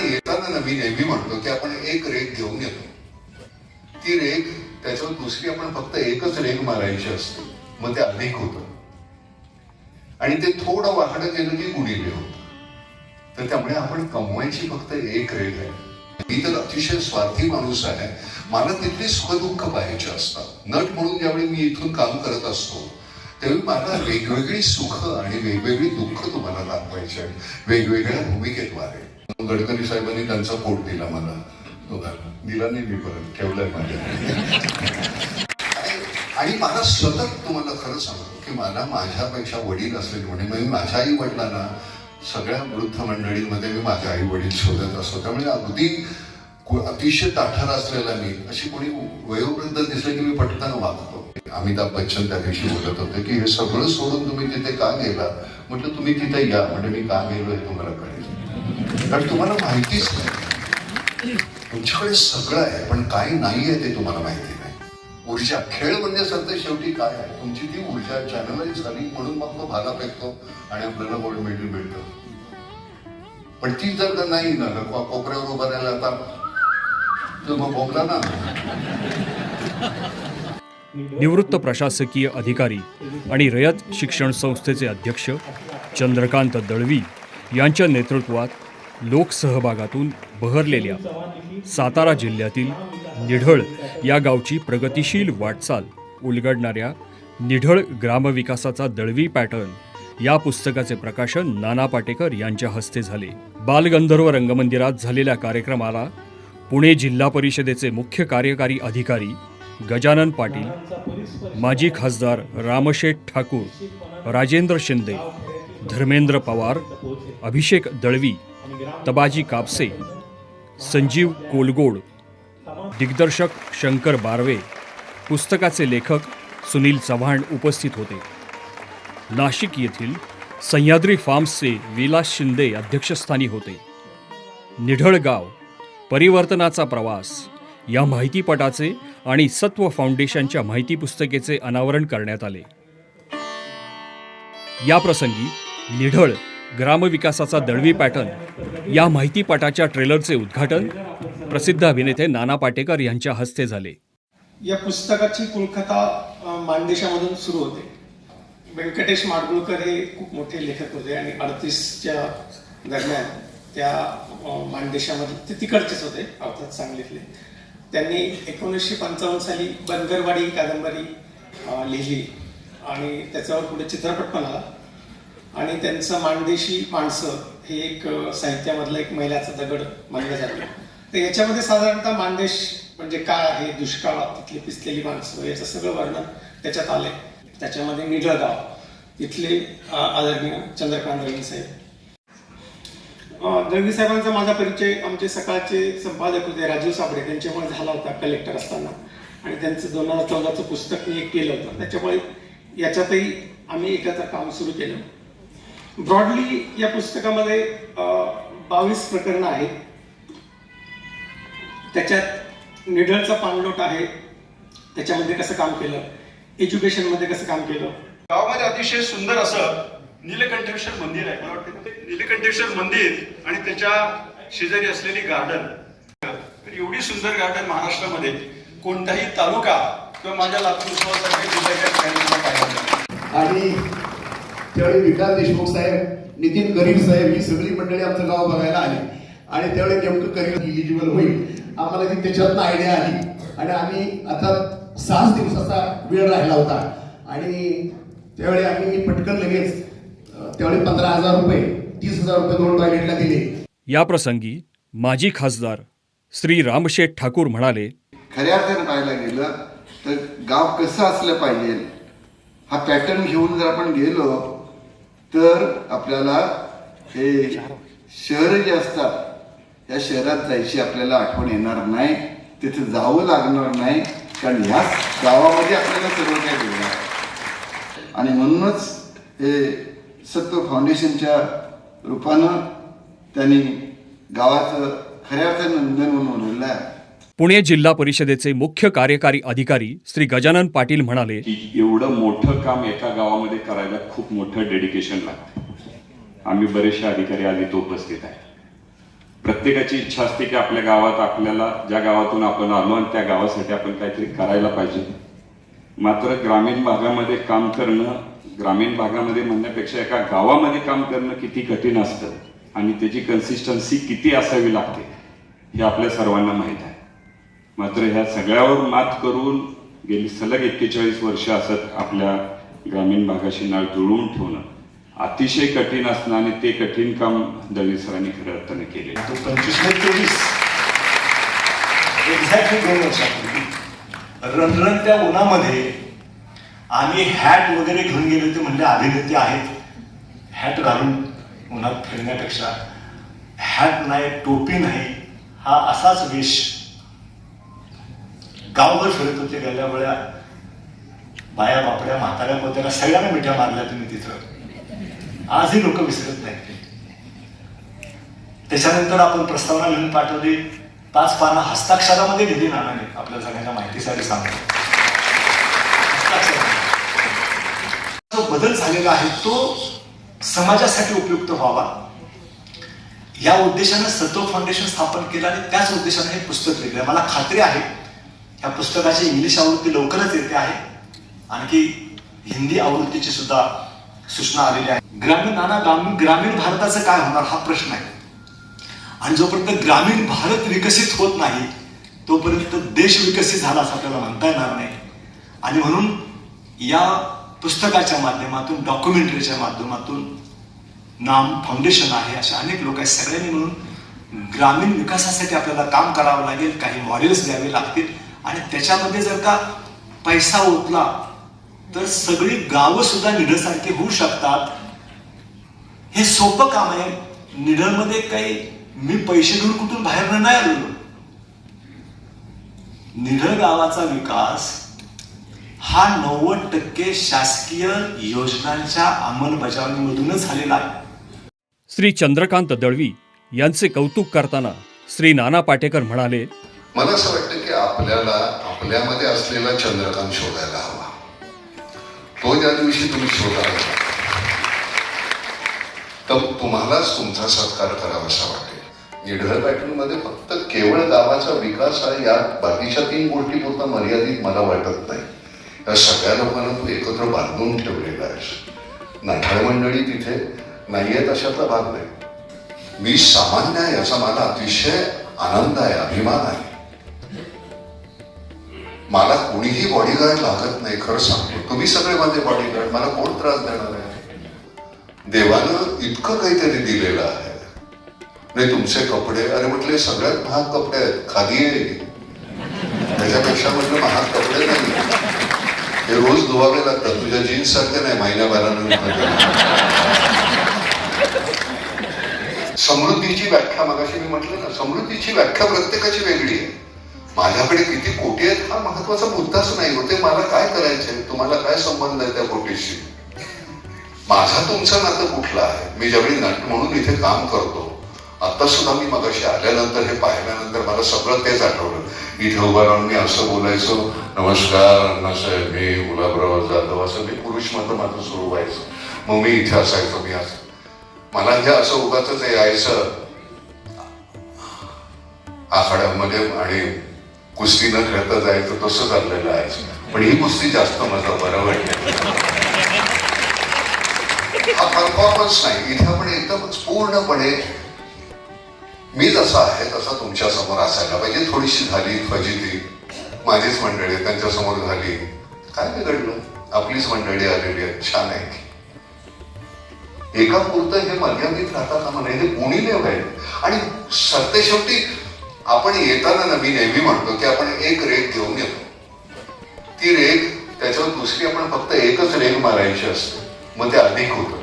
येताना ना मी नेहमी म्हणतो की आपण एक रेग घेऊन येतो ती रेग त्याच्यावर दुसरी आपण फक्त एकच रेग मारायची असते. मग ते अधिक होतं. आणि ते थोडं वाकडं केलं की गुणिले होत. तर त्यामुळे आपण कमवायची फक्त एक रेग आहे. मी तर अतिशय स्वार्थी माणूस आहे. मला तिथली सुखदुःख पाहायचे असतात. नट म्हणून ज्यावेळी मी इथून काम करत असतो त्यावेळी मला वेगवेगळी सुख आणि वेगवेगळी दुःख तुम्हाला दाखवायची आहेत. वेगवेगळ्या भूमिकेद्वारे. गडकरी साहेबांनी त्यांचा पोट दिला मला. दिला नाही मी परत. ठेवलाय माझ्या. आणि- मला सतत तुम्हाला खरं सांगतो की मला माझ्यापेक्षा वडील असलेले म्हणजे मी माझ्या आई वडिलांना सगळ्या वृद्ध मंडळींमध्ये मी माझ्या आई वडील शोधत असतो. त्यामुळे अगदी अतिशय ताठार असलेला मी अशी कोणी वयोवृद्ध दिसले की मी पटकन वागतो. अमिताभ बच्चन त्या दिवशी बोलत होते की हे सगळं सोडून तुम्ही तिथे का गेला म्हटलं तुम्ही तिथे या. म्हणजे मी का गेलो हे तुम्हाला कळेल. कारण तुम्हाला माहितीच नाही. तुमच्याकडे सगळं आहे पण काय नाही आहे ते तुम्हाला माहिती नाही. ऊर्जा खेळ म्हणजे सध्या शेवटी काय आहे? तुमची ती ऊर्जा चॅनलाइज झाली म्हणून मग तो भाला फेकतो आणि आपल्याला गोल्ड मेडल मिळतं. पण ती जर का नाही ना कोपऱ्यावर उभा राहिला आता. तर मग बोंबला ना. निवृत्त प्रशासकीय अधिकारी आणि रयत शिक्षण संस्थेचे अध्यक्ष चंद्रकांत दळवी यांच्या नेतृत्वात लोकसहभागातून बहरलेल्या सातारा जिल्ह्यातील निढळ या गावची प्रगतिशील वाटचाल उलगडणाऱ्या निढळ ग्रामविकासाचा दळवी पॅटर्न या पुस्तकाचे प्रकाशन नाना पाटेकर यांच्या हस्ते झाले. बालगंधर्व रंगमंदिरात झालेल्या कार्यक्रमाला पुणे जिल्हा परिषदेचे मुख्य कार्यकारी अधिकारी गजानन पाटील माजी खासदार रामशेठ ठाकूर राजेंद्र शिंदे धर्मेंद्र पवार अभिषेक दळवी तबाजी कापसे संजीव कोलगोड दिग्दर्शक शंकर बारवे पुस्तकाचे लेखक सुनील चव्हाण उपस्थित होते. नाशिक येथील सह्याद्री फार्म्सचे विलास शिंदे अध्यक्षस्थानी होते. निढळ गाव परिवर्तनाचा प्रवास या माहितीपटाचे आणि सत्व फाउंडेशनच्या माहिती पुस्तकेचे अनावरण करण्यात आले. याप्रसंगी निढळ ग्रामविकासाचा दळवी पॅटर्न या माहितीपटाच्या ट्रेलरचे उद्घाटन प्रसिद्ध अभिनेते नाना पाटेकर यांच्या हस्ते झाले. या पुस्तकाची कुलकथा अ, मानदेशामधून सुरू होते. व्यंकटेश माडगुळकर हे खूप मोठे लेखक होते आणि अडतीसच्या दरम्यान त्या अ, मानदेशामध्ये ते तिकडचेच होते अर्थात सांगलीतले. त्यांनी एकोणीसशे पंचावन्न साली बनगरवाडी कादंबरी लिहिली आणि त्याच्यावर पुढे चित्रपट पण आला. आणि त्यांचं माणदेशी माणसं हे एक साहित्यामधलं एक महिलाचं दगड मानलं जातं. तर याच्यामध्ये साधारणतः मानदेश म्हणजे काय आहे? दुष्काळात तिथली पिसलेली माणसं याचं सगळं वर्णन त्याच्यात आलंय. त्याच्यामध्ये निढळगाव तिथले आदरणीय चंद्रकांत रवी साहेब. दळवी साहेबांचा माझा परिचय आमचे सकाळचे संपादक होते राजीव साबळे. त्यांच्यामुळे झाला होता कलेक्टर असताना. आणि त्यांचं दोन हजार चौदाचं पुस्तक मी एक केलं होतं. त्याच्यामुळे याच्यातही आम्ही एकत्र काम सुरू केलं. ब्रॉडली या पुस्तकामध्ये बावीस प्रकरणं आहेत. त्याच्यात निढळचा पाणलोट आहे. त्याच्यामध्ये कसं काम केलं? एज्युकेशनमध्ये कसं काम केलं? गावामध्ये अतिशय सुंदर असं नीलकंठेश्वर मंदिर आहे. मला वाटतं ते नीलकंठेश्वर मंदिर आणि त्याच्या शेजारी असलेली गार्डन तर एवढी सुंदर गार्डन महाराष्ट्रामध्ये कोणताही तालुका किंवा माझ्या लातूर. आणि त्यावेळी विकास देशमुख साहेब नितीन करीम साहेब ही सगळी मंडळी आमचं गाव बघायला आली. आणि त्यावेळी नेमकं करीम इलिजिबल होईल. आम्हाला ती त्याच्यातनं आयडिया आली. आणि आम्ही आता सहाच दिवसाचा वेळ राहिला होता. आणि त्यावेळी आम्ही पटकन लगेच त्यावेळी पंधरा हजार रुपये तीस हजार रुपये दोन टॉयलेटला दिले. या प्रसंगी माजी खासदार श्री रामशेठ ठाकूर म्हणाले खऱ्या अर्थानं पाहायला गेलं तर गाव कसं असलं पाहिजे हा पॅटर्न घेऊन जर आपण गेलो तर आपल्याला हे शहरं जे असतात या शहरात जायची आपल्याला आठवण येणार नाही. तिथे जावं लागणार नाही. कारण ह्याच गावामध्ये आपल्याला सर्व काही मिळणार. आहे. आणि म्हणूनच हे सत्व फाउंडेशनच्या रूपानं त्यांनी गावाचं खऱ्या अर्थानं नंदन म्हणून उरलं आहे. पुणे जिल्हा परिषदेचे मुख्य कार्यकारी अधिकारी श्री गजानन पाटील म्हणाले की एवढं मोठं काम एका गावामध्ये करायला खूप मोठं डेडिकेशन लागतं. आम्ही बरेचसे अधिकारी आज इथं उपस्थित आहे. प्रत्येकाची इच्छा असते की आपल्या गावात आपल्याला ज्या गावातून आपण आलो आणि त्या गावासाठी आपण काहीतरी करायला पाहिजे. मात्र ग्रामीण भागामध्ये काम करणं ग्रामीण भागामध्ये म्हणण्यापेक्षा एका गावामध्ये काम करणं किती कठीण असतं आणि त्याची कन्सिस्टन्सी किती असावी लागते हे आपल्या सर्वांना माहीत आहे. मात्र ह्या सगळ्यावर मात करून गेली सलग एक्केचाळीस वर्ष असत आपल्या ग्रामीण भागाशी नाळ जुळवून ठेवणं. अतिशय कठीण असणं आणि ते कठीण काम दळवी सरांनी खऱ्या अर्थाने केले तो एक्झॅक्टली दोन वर्षापूर्वी. रणरणत्या उन्हामध्ये आम्ही हॅट वगैरे घेऊन गेले होते म्हणजे अभिनेते आहेत. हॅट घालून उन्हात फिरण्यापेक्षा. हॅट नाही टोपी नाही. हा असाच वेश गावभर फिरत होते गेल्या वेळा बाया बापड्या म्हाताऱ्या पोत्याला सगळ्यांना मिठ्या मारल्या तुम्ही तिथं. आजही लोक विसरत नाहीत त्याच्यानंतर आपण प्रस्तावना लिहून पाठवली. पाच पानं हस्ताक्षरामध्ये दिली नानाने. आपल्या सगळ्यांना माहितीसाठी सांगतो. जो बदल झालेला आहे तो समाजासाठी उपयुक्त व्हावा. या उद्देशानं सत्व फाउंडेशन स्थापन केलं आणि त्याच उद्देशाने हे पुस्तक लिहिलं. मला खात्री आहे ह्या पुस्तकाची इंग्लिश आवृत्ती लवकरच येते आहे. आणखी हिंदी आवृत्तीची सुद्धा सूचना आलेली आहे. ग्रामीण नाना ग्रामीण ग्रामीण भारताचं काय होणार हा प्रश्न आहे. आणि जोपर्यंत ग्रामीण भारत विकसित होत नाही तोपर्यंत देश विकसित झाला असं आपल्याला म्हणता येणार नाही. आणि म्हणून या पुस्तकाच्या माध्यमातून डॉक्युमेंटरीच्या माध्यमातून नाम फाउंडेशन आहे अशा अनेक लोक आहेत. सगळ्यांनी म्हणून ग्रामीण विकासासाठी आपल्याला काम करावं लागेल काही मॉडेल्स द्यावे लागतील. आणि त्याच्यामध्ये जर का पैसा ओतला तर सगळी गावं सुद्धा निढसारखी होऊ शकतात. हे सोपं काम आहे. निढळमध्ये काही मी पैसे घेऊन कुठून बाहेर नाही आलेलो निढळ गावाचा विकास हा नव्वद टक्के शासकीय योजनांच्या अंमलबजावणीमधूनच झालेला आहे. श्री चंद्रकांत दळवी यांचे कौतुक करताना श्री नाना पाटेकर म्हणाले मला असं वाटतं की आपल्याला आपल्यामध्ये असलेला चंद्रकांत शोधायला हवा. तो ज्या दिवशी तुम्ही शोधाल तर तुम्हालाच तुमचा सत्कार करावासा वाटेल. निढळ पॅटर्नमध्ये फक्त केवळ गावाचा विकास आहे या बाकीच्या तीन गोष्टी पुरता मर्यादित मला वाटत नाही. या सगळ्या लोकांना तू एकत्र बांधून ठेवलेला आहेस. नाठाळ मंडळी तिथे नाहीयेत अशातला भाग नाही. मी सामान्य आहे याचा मला अतिशय आनंद आहे अभिमान आहे. मला कुणीही बॉडीगार्ड लागत नाही खरं सांगतो. तुम्ही सगळे माझे बॉडीगार्ड मला कोण त्रास देणार आहे? देवानं इतकं काहीतरी दिलेलं आहे. नाही तुमचे कपडे अरे म्हटले सगळ्यात महाग कपडे आहेत. खादी आहे त्याच्यापेक्षा म्हटलं महाग कपडे नाही. हे रोज धुवावे लागतात. तुझ्या जीन्स सारखे नाही महिन्याभरानंतर समृद्धीची व्याख्या मगाशी मी म्हटलं ना समृद्धीची व्याख्या प्रत्येकाची वेगळी आहे. माझ्याकडे किती कोटी आहेत हा महत्त्वाचा मुद्दाच नाही होते मला काय करायचंय? तुम्हाला काय संबंध आहे त्या कोटीशी? माझा तुमचं नातं कुठलं आहे? मी ज्यावेळी नट म्हणून इथे काम करतो आता सुद्धा मी मगाशी आल्यानंतर हे पाहिल्यानंतर मला सगळं तेच आठवलं. इथे उभं राहून मी असं बोलायचो नमस्कार अण्णासाहेब मी गुलाबराव जाधव असं मी पुरुष मात्र माझं सुरू व्हायचं. मग मी इथे असायचो मी असं मला हे असं उगाच यायचं. आखाड्यामध्ये आणि कुस्ती न खेळता जायचं तसं चाललेलं आहे. पण ही कुस्ती जास्त मला बरं वाटली. हा परफॉर्मन्स नाही. इथे आपण एकदम पूर्णपणे मी जसा आहे तसा तुमच्यासमोर असायला पाहिजे. थोडीशी झाली फजिती. माझीच मंडळी त्यांच्यासमोर झाली. काय बिघडलं? आपलीच मंडळी आलेली आहे. छान आहे एका पुरतं हे मर्यादित राहता कामा नये हे कोणी व्हायला आणि सरते शेवटी आपण येताना ना मी नेहमी म्हणतो की आपण एक रेग घेऊन येतो. ती रेग त्याच्यावर दुसरी आपण फक्त एकच रेग मारायची असते. मग ते अधिक होतं.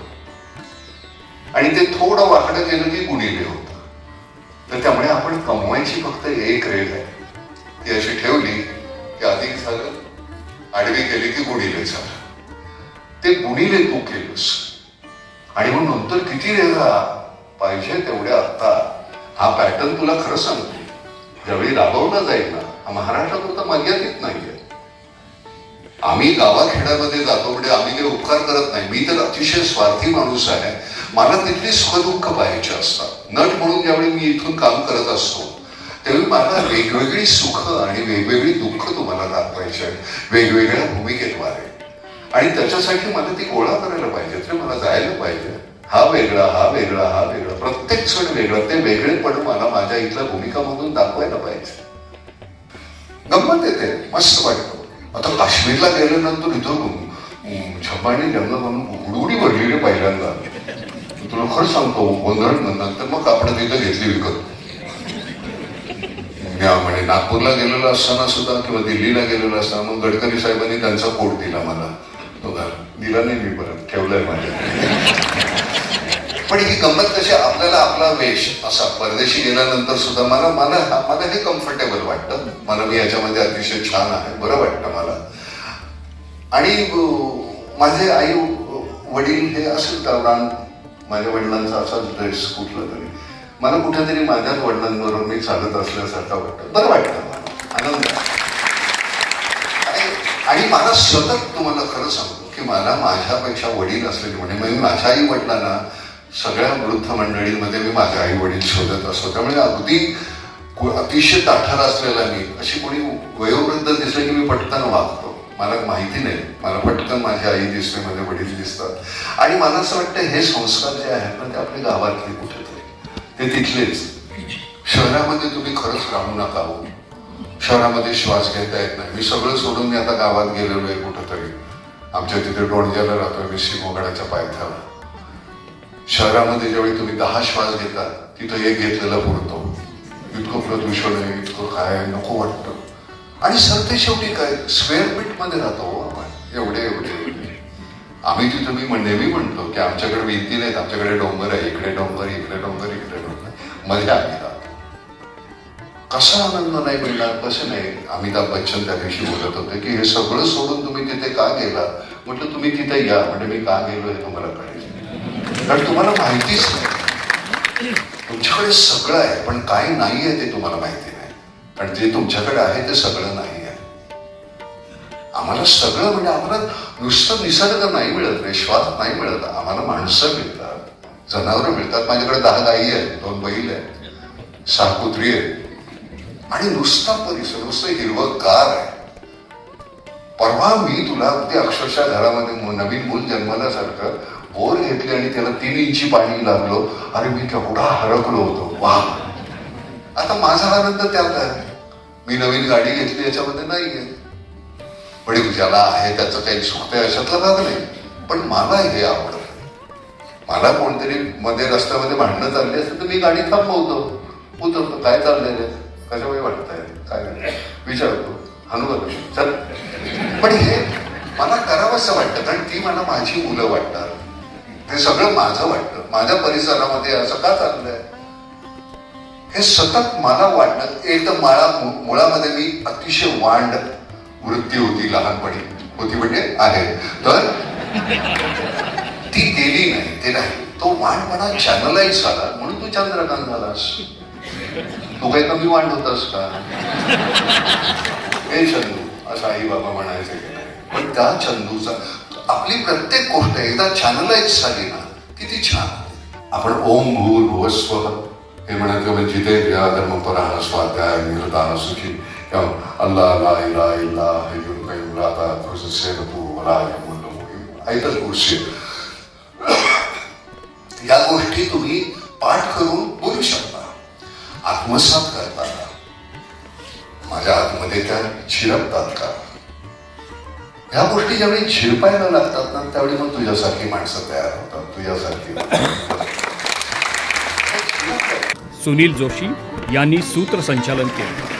आणि ते थोडं वाकडं गेलं की गुणिले होतं. तर त्यामुळे आपण कमवायची फक्त एक रेग आहे. ती अशी ठेवली की अधिक झालं आडवी केली की गुणिले झालं. ते गुणिले तू केलंस. आणि मग नंतर किती रेगा पाहिजे तेवढ्या आत्ता हा पॅटर्न तुला खरं सांगतो. ज्यावेळी राबवला जाईल ना हा महाराष्ट्रात होता मर्यादित नाहीये. आम्ही गावाखेड्यामध्ये जातो म्हणजे आम्ही काही उपकार करत नाही. मी तर अतिशय स्वार्थी माणूस आहे. मला तिथली सुखदुःख पाहायची असतात. नट म्हणून ज्यावेळी मी इथून काम करत असतो त्यावेळी मला वेगवेगळी सुख आणि वेगवेगळी दुःख तुम्हाला दाखवायचे आहेत. वेगवेगळ्या भूमिकेद्वारे. आणि त्याच्यासाठी मला ती गोळा करायला पाहिजे तर मला जायला पाहिजे. हा वेगळा हा वेगळा हा वेगळा. प्रत्येक क्षण वेगळं. ते वेगळेपण मला माझ्या इथल्या भूमिकामधून दाखवायला पाहिजे. गंमत येते. मस्त वाटतं. आता काश्मीरला गेल्यानंतर इथं छपाणी जंगल म्हणून उडउडी भरलेली पहिल्यांदा. तुला खरं सांगतो गोंधळ नंतर मग आपण तिथं घेतली विकत. या म्हणे नागपूरला गेलेलो असताना सुद्धा किंवा दिल्लीला गेलेलो असताना मग गडकरी साहेबांनी त्यांचा कोट दिला मला. तो दिला नाही मी परत. ठेवलाय माझ्या. पण ही गंमत कशी आपल्याला आपला वेश असा परदेशी गेल्यानंतर सुद्धा मला मला मला हे कम्फर्टेबल वाटतं. मला मी याच्यामध्ये अतिशय छान आहे. बरं वाटतं मला. आणि माझे आई वडील हे असेल दौरान माझ्या वडिलांचा असाच ड्रेस कुठला तरी. मला कुठेतरी माझ्याच वडिलांबरोबर मी चालत असल्यासारखं वाटतं. बरं वाटतं मला. आनंद आणि- आणि मला सतत तुम्हाला खरं सांगतो की मला माझ्यापेक्षा वडील असलेले म्हणजे म्हणजे माझ्या आई वडिलांना सगळ्या वृद्ध मंडळींमध्ये मी माझे आई वडील शोधत असतो. त्यामुळे अगदी अतिशय ताठार असलेला मी अशी कोणी वयोवृद्ध दिसले की मी पटकन वागतो. मला माहिती नाही. मला पटकन माझी आई दिसते माझे वडील दिसतात. आणि मला असं वाटतं हे संस्कार जे आहेत ना ते आपल्या गावातले कुठेतरी. ते तिथलेच. शहरामध्ये तुम्ही खरंच राहू नका हो. शहरामध्ये श्वास घेता येत नाही. मी सगळं सोडून मी आता गावात गेलेलो आहे कुठंतरी. आमच्या तिथे डोणज्याला राहतोय मी शिमोगडाच्या पायथ्याला शहरामध्ये ज्यावेळी तुम्ही दहा श्वास घेता तिथं एक घेतलेला पुरतो. इतकं प्रदूषण आहे इतकं काय नको वाटतं. आणि सरते शेवटी काय? स्क्वेअर फीटमध्ये राहतो हो आपण. एवढे एवढे आम्ही तिथं मी नेहमी म्हणतो की आमच्याकडे भिंती नाहीत आमच्याकडे डोंगर आहे. इकडे डोंगर इकडे डोंगर इकडे डोंगर. मध्ये आम्ही राहतो. कसा आनंद नाही मिळणार? कसं नाही? अमिताभ बच्चन त्या दिवशी बोलत होते की हे सगळं सोडून तुम्ही तिथे का गेला म्हटलं तुम्ही तिथे या. म्हणजे मी का गेलो हे तुम्हाला कळेल. कारण तुम्हाला माहितीच नाही. तुमच्याकडे सगळं आहे पण काय नाही आहे ते तुम्हाला माहिती नाही. कारण जे तुमच्याकडे आहे ते सगळं नाही आहे. आम्हाला सगळं म्हणजे आम्हाला नुसतं निसर्ग नाही मिळत विश्वास नाही मिळत. आम्हाला माणसं मिळतात. जनावरं मिळतात. माझ्याकडे दहा गाई आहेत दोन बैल आहेत सहा कुत्री आहेत. आणि नुसता परिसर नुसतं हिरवंगार आहे. परवा मी तुला अगदी अक्षरशः घरामध्ये नवीन मूल जन्मल्यासारखं बोर घेतली आणि त्याला तीन इंची पाणी लागलो. अरे मी केवढा हरकलो होतो. वा. आता माझा आनंद त्यात आहे. मी नवीन गाडी घेतली याच्यामध्ये नाही आहे पण ज्याला आहे त्याचं काही चुकतंय अशातला भाग नाही. पण मला हे आवडत मला कोणतरी मध्ये रस्त्यामध्ये भांडणं चालली असतं तर मी गाडी थांबवतो. उतरतो काय चाललंय रे? कशामुळे आहे काय? नाही. विचारतो. हनुमान चल. पण हे मला करावंसं वाटतं कारण ती मला माझी मुलं वाटतात. हे सगळं माझं वाटतं. माझ्या परिसरामध्ये असं का चाललंय? हे सतत मला वाटणं एक तर माळा मुळामध्ये मी अतिशय वांड वृत्ती होती लहानपणी. होती म्हणजे आहे. तर ती गेली नाही ते नाही. तो वांडपणा चॅनलाइज झाला. म्हणून तू चंद्रकांत झालास. तू काही कमी वांड होतास का? हे चंदू. असं आई बाबा म्हणायचे की नाही. पण त्या चंदूचा आपली प्रत्येक गोष्ट एकदा चॅनलाइज झाली ना किती छान. आपण ओम भूर भुवस्व हे म्हणत म्हणजे जिथे या धर्मपरा स्वाध्याय निरता सुखी. अल्ला ला इला इल्ला हय्युल कय्यूम ला ताखुज़ु सिनतु वला यमुल्लु ऐकत आयतल या गोष्टी तुम्ही पाठ करून बोलू शकता. आत्मसात करता. माझ्या आतमध्ये त्या झिरपतात का? ह्या गोष्टी ज्यावेळी झिरपायला लागतात ना त्यावेळी मग तुझ्यासारखी माणसं तयार होतात तुझ्यासारखी. सुनील जोशी यांनी सूत्रसंचालन केलं.